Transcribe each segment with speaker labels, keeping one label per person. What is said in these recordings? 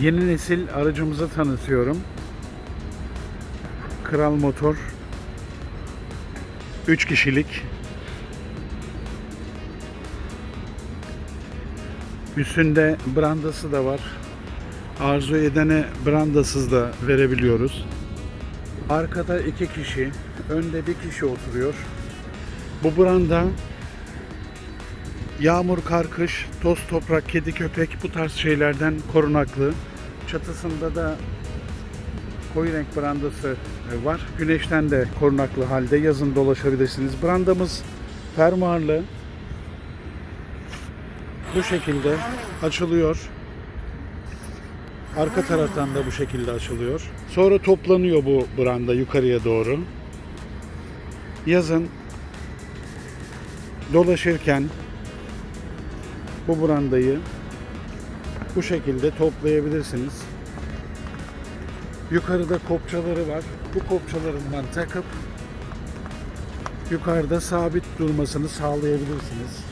Speaker 1: Yeni nesil aracımızı tanıtıyorum. Kral Motor 3 kişilik Üstünde brandası da var. Arzu edene brandasız da verebiliyoruz. Arkada iki kişi, önde bir kişi oturuyor. Bu branda yağmur, kar, kış, toz, toprak, kedi, köpek bu tarz şeylerden korunaklı. Çatısında da koyu renk brandası var. Güneşten de korunaklı halde yazın dolaşabilirsiniz. Brandamız fermuarlı. Bu şekilde açılıyor. Arka taraftan da bu şekilde açılıyor. Sonra toplanıyor bu branda yukarıya doğru. Yazın dolaşırken bu brandayı bu şekilde toplayabilirsiniz. Yukarıda kopçaları var. Bu kopçalarından takıp yukarıda sabit durmasını sağlayabilirsiniz.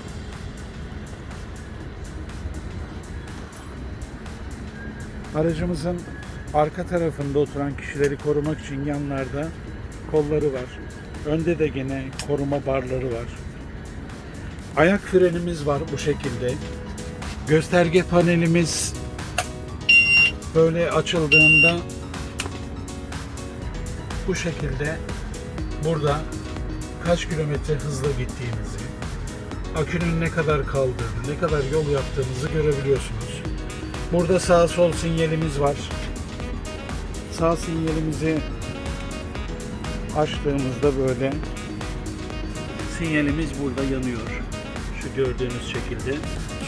Speaker 1: Aracımızın arka tarafında oturan kişileri korumak için yanlarda kolları var. Önde de gene koruma barları var. Ayak frenimiz var bu şekilde. Gösterge panelimiz böyle açıldığında bu şekilde burada kaç kilometre hızla gittiğimizi, akünün ne kadar kaldığını, ne kadar yol yaptığımızı görebiliyorsunuz. Burada sağ sol sinyalimiz var. Sağ sinyalimizi açtığımızda böyle sinyalimiz burada yanıyor. Şu gördüğünüz şekilde.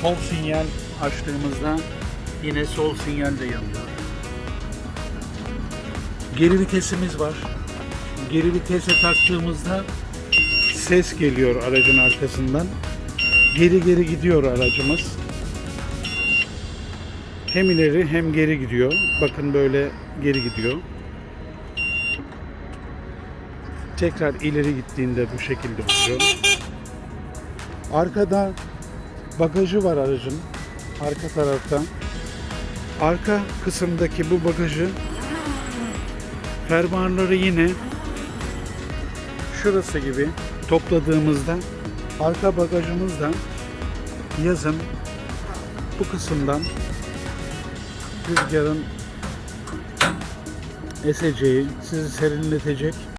Speaker 1: Sol sinyal açtığımızda yine sol sinyal de yanıyor. Geri vitesimiz var. Geri vitese taktığımızda ses geliyor aracın arkasından. Geri geri gidiyor aracımız. Hem ileri hem geri gidiyor. Bakın böyle geri gidiyor. Tekrar ileri gittiğinde bu şekilde oluyor. Arkada bagajı var aracın. Arka tarafta. Arka kısımdaki bu bagajı fermuarları yine şurası gibi topladığımızda arka bagajımızda yazın bu kısımdan rüzgarın eseceği, sizi serinletecek